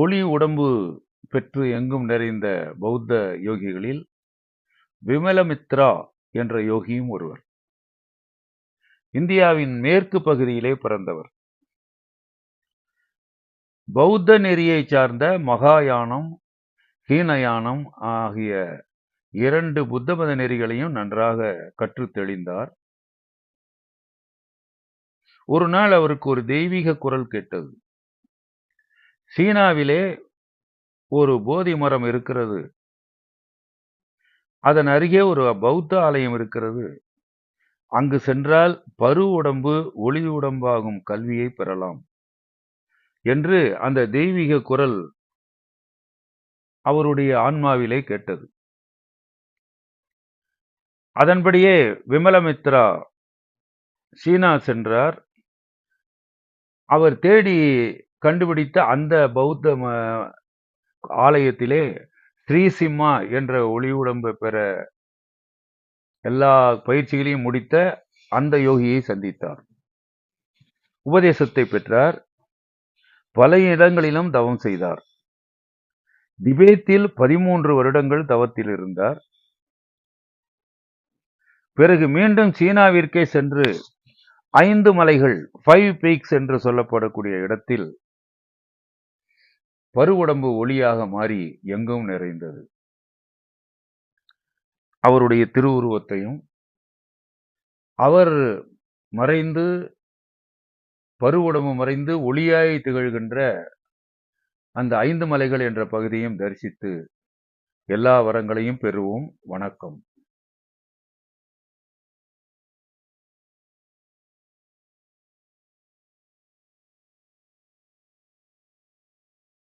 ஒளி உடம்பு பெற்று எங்கும் நிறைந்த பௌத்த யோகிகளில் விமலமித்ரா என்ற யோகியும் ஒருவர். இந்தியாவின் மேற்கு பகுதியிலே பிறந்தவர். பௌத்த நெறியை சார்ந்த மகாயானம் ஹீனயானம் ஆகிய இரண்டு புத்த மத நெறிகளையும் நன்றாக கற்று தெளிந்தார். ஒரு நாள் அவருக்கு ஒரு தெய்வீக குரல் கேட்டது. சீனாவிலே ஒரு போதி மரம் இருக்கிறது. அதன் அருகே ஒரு பௌத்த ஆலயம் இருக்கிறது. அங்கு சென்றால் பரு உடம்பு ஒளி உடம்பாகும் கல்வியை பெறலாம். என்று அந்த தெய்வீக குரல் அவருடைய ஆன்மாவிலே கேட்டது. அதன்படியே விமலமித்ரா சீனா சென்றார். அவர் தேடி கண்டுபிடித்த அந்த பௌத்த ஆலயத்திலே ஸ்ரீசிம்மா என்ற ஒளி உடம்பு பெற எல்லா பயிற்சிகளையும் முடித்த அந்த யோகியை சந்தித்தார். உபதேசத்தை பெற்றார். பல இடங்களிலும் தவம் செய்தார். திபேத்தில் பதிமூன்று வருடங்கள் தவத்தில் இருந்தார். பிறகு மீண்டும் சீனாவிற்கே சென்று ஐந்து மலைகள் ஃபைவ் பீக்ஸ் என்று சொல்லப்படக்கூடிய இடத்தில் பருவுடம்பு ஒளியாக மாறி எங்கும் நிறைந்தது. அவருடைய திருவுருவத்தையும் அவர் மறைந்து பருவுடம்பு மறைந்து ஒளியாய் திகழ்கின்ற அந்த ஐந்து மலைகள் என்ற பகுதியும் தரிசித்து எல்லா வரங்களையும் பெறுவோம். வணக்கம்.